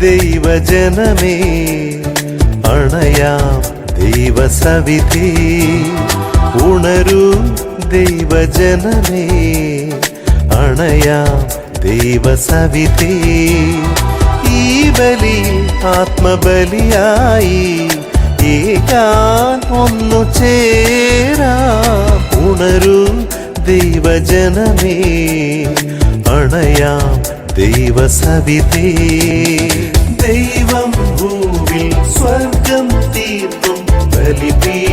ദൈവജനമേ. അണയാം ദൈവസവിധി. ഉണരൂ ദൈവജനമേ. അണയാം ദൈവസവിധി. ഈ ബലി ആത്മബലിയായി ഏകാൻ ഒന്നു ചേരാ. ഉണരൂ ദൈവജനമേ. അണയാം ദൈവസവിധേ ദൈവം ഭൂവിൽ സ്വർഗം തീർത്തും ബലിപീഠത്തിങ്കൽ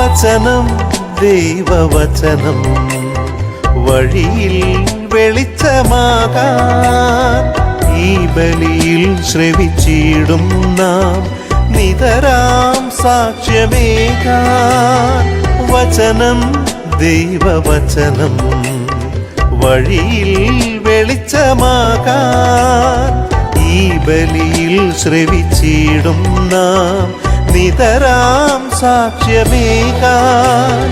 വചനം ദൈവവചനം. വഴിയിൽ വെളിച്ചമാകാൻ ഈ ബലിയിൽ ശ്രവിച്ചിടും നാം. നിതരാം സാക്ഷ്യമേകാൻ വചനം ദൈവവചനം. വഴിയിൽ വെളിച്ചമാകാൻ ഈ ബലിയിൽ ശ്രവിച്ചിടും നാം. നിതരാം സാക്ഷ്യമേകാൻ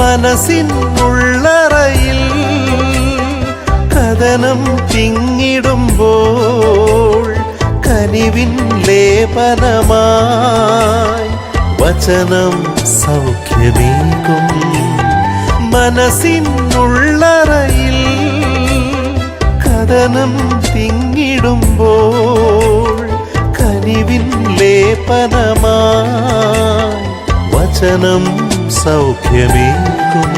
മനസ്സിൻ ഉള്ളറയിൽ കഥനം തിങ്ങിടുമ്പോൾ കനിവിൻ ലേപനമായി വചനം സൗഖ്യമേകും. മനസ്സിനുള്ളറയിൽ കഥനം തിങ്ങിടുമ്പോൾ കനിവിൻ ലേപനമായി വചനം സൗഖ്യമേകും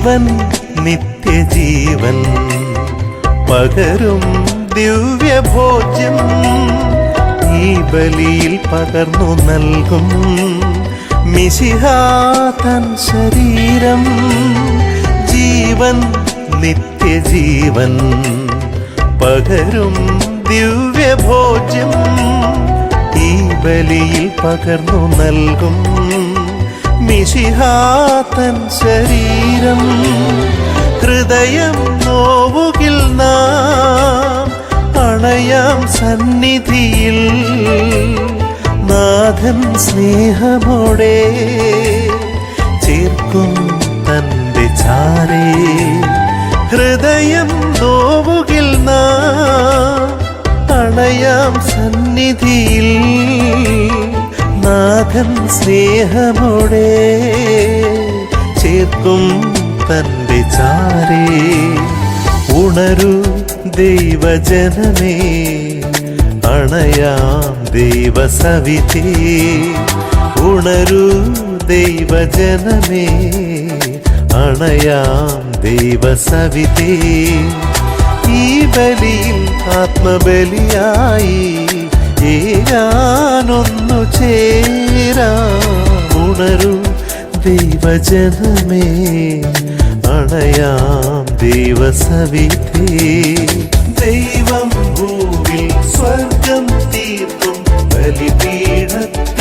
ജീവൻ നിത്യജീവൻ. പകരും ദിവ്യഭോജ്യം ഈ ബലിയിൽ പകർന്നു നൽകും. മിശിഹാതൻ ശരീരം ജീവൻ നിത്യജീവൻ. പകരും ദിവ്യഭോജ്യം ഈ ബലിയിൽ പകർന്നു നൽകും. മിശിഹാതൻ ശരീരം ഹൃദയം നോവുകിൽ നാം അണയാം സന്നിധിയിൽ. നാഥൻ സ്നേഹമോടെ ചേർക്കും തന്റെ ചാരേ. ഹൃദയം നോവുകിൽ നാം അണയാം സന്നിധിയിൽ. നാഥൻ സ്നേഹമോടെ ചേർക്കും തന്റെ ചാരേ. ഉണരൂ ദൈവജനമേ അണയാം ദൈവസവിധി ഉണരൂ ദൈവജനമേ അണയാം ദൈവസവിധി ഈ ബലിയിൽ ആത്മബലിയായി ഏകാനൊന്നു ചേരാ ഉണരും ദൈവജനമേ അണയാം ദൈവസവിധി. ദൈവം ഭൂവിൽ സ്വർഗം തീർത്തും ബലിപീഠത്തിൽ